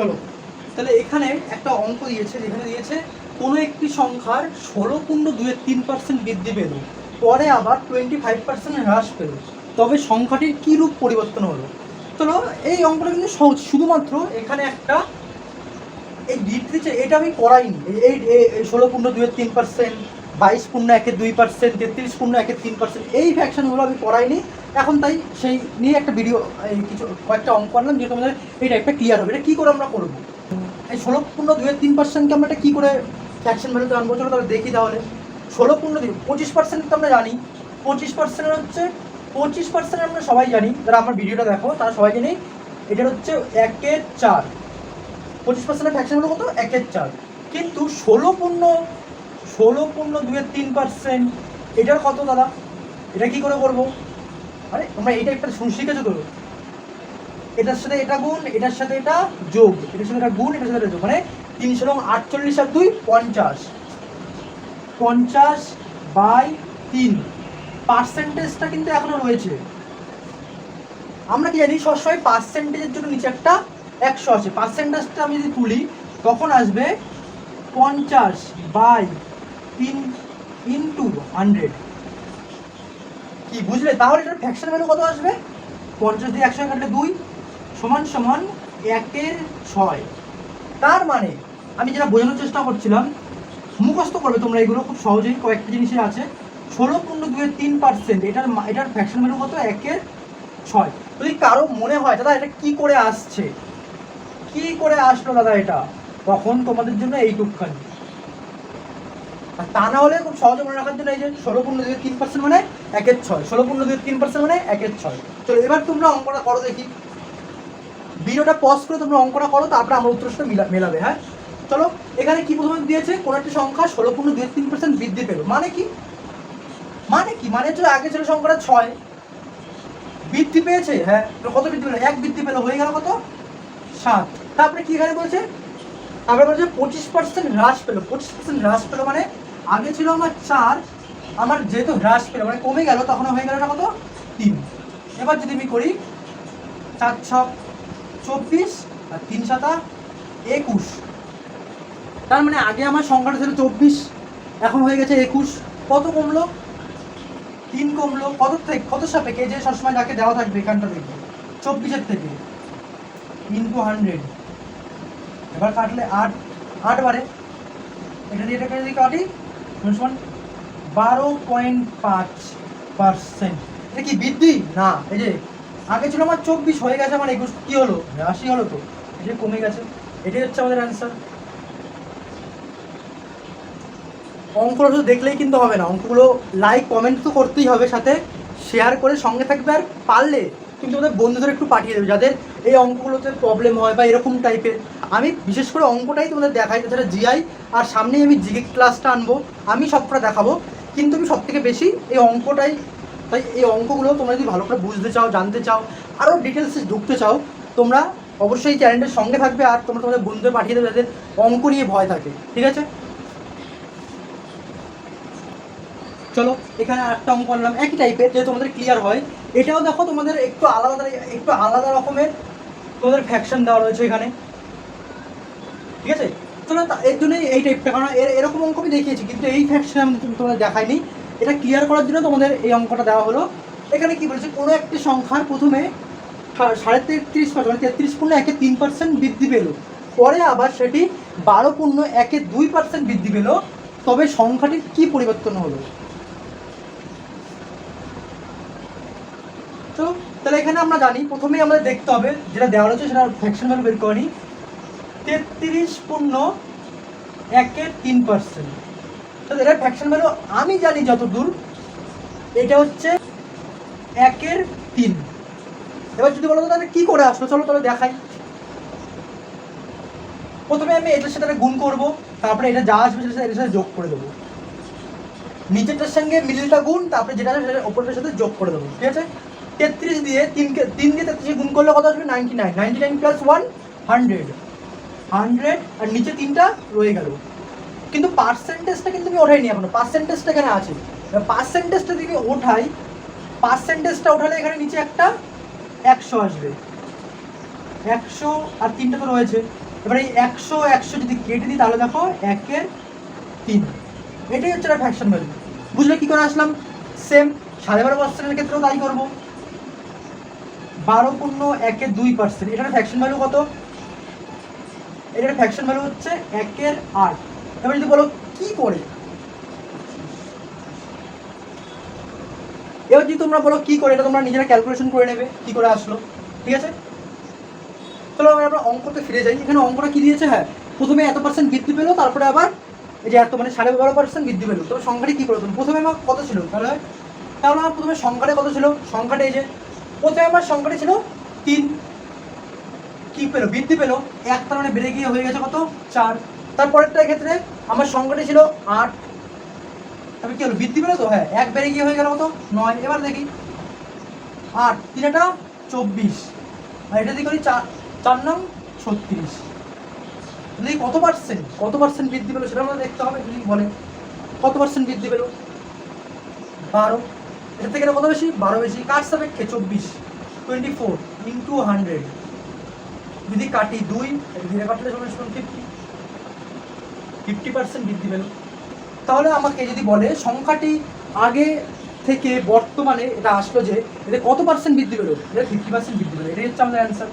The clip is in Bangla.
চলো। তাহলে এখানে একটা অঙ্ক দিয়েছে, যেখানে দিয়েছে, কোনো একটি সংখ্যার ষোলো পূর্ণ দুয়ের তিন পার্সেন্ট বৃদ্ধি পেল, পরে আবার টোয়েন্টি ফাইভ পার্সেন্ট হ্রাস পেল। তবে সংখ্যাটির কী রূপ পরিবর্তন হলো? চলো, এই অঙ্কটা কিন্তু সহজ। শুধুমাত্র এখানে একটা এই ডিট্রিচে এটা আমি করাইনি। এই- ষোলো পূর্ণ দুয়ের তিন পার্সেন্ট বাইশ পূর্ণ একে দুই পার্সেন্ট তেত্রিশ পূর্ণ একে তিন পার্সেন্ট এই ফ্যাকশনগুলো আমি করাইনি। এখন তাই সেই নিয়ে একটা ভিডিও কিছু কয়েকটা অঙ্ক আনলাম যে আমাদের এই টাইপটা ক্লিয়ার হবে। এটা কী করে আমরা করব? এই ষোলো পূর্ণ দুয়ের তিন পার্সেন্টকে আমরা এটা কী করে ফ্যাকশন ভ্যালুতে আনব চলো তাহলে দেখি তাহলে। ষোলো পূর্ণ দুই, পঁচিশ পার্সেন্ট তো আমরা জানি। পঁচিশ পার্সেন্ট হচ্ছে, পঁচিশ পার্সেন্ট আমরা সবাই জানি। যারা আমার ভিডিওটা দেখো, তারা সবাই জানি, এটার হচ্ছে একের চার। পঁচিশ পার্সেন্টের ফ্যাকশন হলো কত? একের চার। কিন্তু ষোলো পূর্ণ ষোলো পূর্ণ দুয়ের তিন পার্সেন্ট এটার কত দাদা? এটা কি করে করব? আরে, তোমরা টাইপটা শুন শিখেছো তো? এটার সাথে এটা গুণ, এটার সাথে এটা যোগ। এটার সাথে এটা গুণ, এটার সাথে এটা যোগ। মানে তিনশো রকম আটচল্লিশ আর দুই পঞ্চাশ। পঞ্চাশ বাই তিন। পার্সেন্টেজটা কিন্তু এখনও রয়েছে। আমরা কি জানি, সবসময় পার্সেন্টেজের জন্য নিচে একটা একশো আছে। পার্সেন্টেজটা আমি যদি তুলি, তখন আসবে পঞ্চাশ বাই তিন ইন্টু হান্ড্রেড কি, বুঝলে? তাহলে এটার ফ্যাকশন ভ্যালু কত আসবে? পঞ্চাশ দিয়ে একশো কাটলে দুই সমান সমান একের ছয়। তার মানে আমি যেটা বোঝানোর চেষ্টা করছিলাম, মুখস্থ করবে তোমরা এগুলো খুব সহজেই, কয়েকটা জিনিসই আছে। ষোলো পূর্ণ দুয়ের তিন পার্সেন্ট এটার এটার ফ্যাকশন ভ্যালু কত? একের ছয়। যদি কারও মনে হয়, দাদা, এটা কি করে আসছে? কি করে আসলো, দাদা, এটা? তখন তোমাদের জন্য এইটুকখানি? আর তা না হলে খুব সহজে মনে রাখার জন্য এই যে ষোলো পূর্ণ দুই তিন পার্সেন্ট মানে একের ছয়। ষোলো পূর্ণ দুই তিন পার্সেন্ট মানে একের ছয়। চলো, এবার তোমরা অঙ্কটা করো দেখি। ভিডিওটা পজ করে তোমরা অঙ্কটা করো, তারপরে আমার মিলা- মেলাবে হ্যাঁ? চলো, এখানে কি প্রথমে দিয়েছে? কোনো একটি সংখ্যা ষোলো পূর্ণ দুই তিন পার্সেন্ট বৃদ্ধি পেল। মানে কি? মানে কি? মানে হচ্ছে আগে ছিল সংখ্যাটা ছয়। বৃদ্ধি পেয়েছে? হ্যাঁ কত বৃদ্ধি পেল? এক বৃদ্ধি পেল, হয়ে গেল কত? সাত। তারপরে কি এখানে বলছে? তারপরে বলছে পঁচিশ পার্সেন্ট হ্রাস পেল। পঁচিশ পার্সেন্ট হ্রাস পেল মানে আগে ছিল আমার চার, আমার যেহেতু হ্রাস পেল মানে কমে গেল তখন হয়ে গেল কত? তিন। এবার যদি আমি করি, চার ছ চব্বিশ আর তিন সাতা একুশ। তার মানে আগে আমার সংখ্যাটা ছিল চব্বিশ, এখন হয়ে গেছে একুশ। কত কমলো? তিন কমলো। কত থেকে কত সাপেক্ষে? যে সবসময় যাকে দেওয়া থাকবে এখানটা থেকে চব্বিশের থেকে। ইন্টু হান্ড্রেড এবার কাটলে আট আট বারে এটা দিয়ে এটাকে যদি কাটি। সমান বারো পয়েন্ট পাঁচ পার্সেন্ট এটা কি বৃদ্ধি? না, এই যে আগে ছিল আমার চব্বিশ, হয়ে গেছে আমার একুশ, কী হলো? আশি হলো তো, এই যে কমে গেছে। এটাই হচ্ছে আমাদের অ্যান্সার অঙ্কগুলো শুধু দেখলেই কিন্তু হবে না, অঙ্কগুলো লাইক কমেন্ট তো করতেই হবে, সাথে শেয়ার করে সঙ্গে থাকবে আর পারলে কিন্তু ওদের বন্ধুদের একটু পাঠিয়ে দেবে, যাদের এই অঙ্কগুলোতে প্রবলেম হয় বা এরকম টাইপের আমি বিশেষ করে অঙ্কটাই তোমাদের দেখাই, তাছাড়া জিআই আর সামনেই আমি জিকে ক্লাসটা আনব। আমি সবটা দেখাবো, কিন্তু আমি সব থেকে বেশি এই অঙ্কটাই, তাই এই অঙ্কগুলো তোমরা যদি ভালো করে বুঝতে চাও, জানতে চাও আরও ডিটেলসে ঢুকতে চাও, তোমরা অবশ্যই চ্যানেলটার সঙ্গে থাকবে আর তোমরা তোমাদের বন্ধুদের পাঠিয়ে দেবে যাদের অঙ্ক নিয়ে ভয় থাকে, ঠিক আছে? চলো, এখানে আরেকটা অঙ্ক আনলাম। একই টাইপের যে তোমাদের ক্লিয়ার হয়। এটাও দেখো তোমাদের একটু আলাদা একটু আলাদা রকমের। তোমাদের ফ্যাকশন দেওয়া রয়েছে এখানে। ঠিক আছে? চলো তা- এর জন্যই এই টাইপটা কারণ এর এরকম অঙ্ক আমি দেখিয়েছি, কিন্তু এই ফ্যাকশন আমি তুমি- তোমাদের দেখাইনি। এটা ক্লিয়ার করার জন্য তোমাদের এই অঙ্কটা দেওয়া হলো। এখানে কি বলেছে? কোনো একটি সংখ্যার প্রথমে সাড়ে তেত্রিশ পার্সেন্ট মানে তেত্রিশ পূর্ণ একে তিন পার্সেন্ট বৃদ্ধি পেল। পরে আবার সেটি বারো পূর্ণ একে দুই পার্সেন্ট বৃদ্ধি পেল। তবে সংখ্যাটির কি পরিবর্তন হলো তো তাহলে এখানে আমরা জানি, প্রথমেই আমাদের দেখতে হবে যেটা দেওয়া রয়েছে সেটা ফ্যাকশন ভ্যালু বের করে তেত্রিশ পূর্ণ একের তিন পার্সেন্ট তো এটা ফ্যাকশন ভ্যালু আমি জানি যতদূর, এটা হচ্ছে একের তিন। এবার যদি বলো তাহলে কী করে আসলো? চলো তাহলে দেখাই। প্রথমে আমি এটার সাথে গুণ করব, তারপরে এটা যা আসবে সাথে এটার সাথে যোগ করে দেবো। নিচেরটার সঙ্গে মিডিলটা গুণ, তারপরে যেটা আছে সেটা ওপরটার সাথে যোগ করে দেবো। ঠিক আছে? তেত্রিশ দিয়ে তিনকে তিন দিয়ে তেত্রিশে গুণ করলে কত আসবে? Ninety nine ninety nine plus one hundred hundred আর নিচে তিনটা রয়ে গেল। কিন্তু পার্সেন্টেজটা কিন্তু আমি ওঠাইনি এখনও। পার্সেন্টেজটা এখানে আছে। পার্সেন্টেজটা আমি ওঠাই পার্সেন্টেজটা ওঠালে এখানে নিচে একটা একশো আসবে। একশো আর তিনটা তো রয়েছে। এবারে এই একশো একশো যদি কেটে দিই, তাহলে দেখো একের তিন। এটাই হচ্ছে একটা ফ্যাকশন ভ্যালু বুঝলে কি করে আসলাম? সেম সাড়ে বারো পার্সেন্টের ক্ষেত্রেও তাই করব। বারো পূর্ণ একের দুই পার্সেন্ট এটার ফ্যাকশন ভ্যালু কত? এটার ফ্যাকশন ভ্যালু হচ্ছে একের আট। এবার যদি বলো, কি করে? এবার যদি তোমরা বলো, কি করে? এটা তোমরা নিজেরা ক্যালকুলেশন করে নেবে, কি করে আসলো। ঠিক আছে? চলো, এবার আমরা অঙ্কতে ফিরে যাই। এখানে অঙ্কটা কি দিয়েছে? হ্যাঁ প্রথমে এত পার্সেন্ট বৃদ্ধি পেল, তারপরে আবার এই যে এত মানে সাড়ে বারো পার্সেন্ট বৃদ্ধি পেল। তবে সংখ্যাটি কী করে প্রথমে আমার কত ছিল? তাহলে তাহলে আমার প্রথমে সংখ্যাটা কত ছিল? সংখ্যাটা এই যে প্রথমে আমার সংখ্যাটা ছিল? তিন। কি পেল? বৃদ্ধি পেল। এক তার মানে বেড়ে গিয়ে হয়ে গেছে কত? চার। তারপরেরটার ক্ষেত্রে আমার সংখ্যাটি ছিল আট। তবে কি হলো? বৃদ্ধি পেল তো? হ্যাঁ এক বেড়ে গিয়ে হয়ে গেল কত? নয়। এবার দেখি। আট। তিনটা চব্বিশ। আর এটা দিয়ে করি চার। চার নং ছত্রিশ। দেখি কত পার্সেন্ট কত পার্সেন্ট বৃদ্ধি পেল সেটা আমাদের দেখতে হবে। যদি বলে কত পার্সেন্ট বৃদ্ধি পেল? বারো। এটা থেকে এটা কত বেশি? বারো বেশি। কার সাপেক্ষে? চব্বিশ। টোয়েন্টি ফোর ইন্টু হান্ড্রেড যদি কাটি দুই ধীরে কাটলে সমান সমান ফিফটি ফিফটি পার্সেন্ট বৃদ্ধি পেল। তাহলে আমাকে যদি বলে সংখ্যাটি আগে থেকে বর্তমানে এটা আসলো যে, এতে কত পার্সেন্ট বৃদ্ধি পেল? এটা ফিফটি পার্সেন্ট বৃদ্ধি পেল। এটাই হচ্ছে আমাদের অ্যান্সার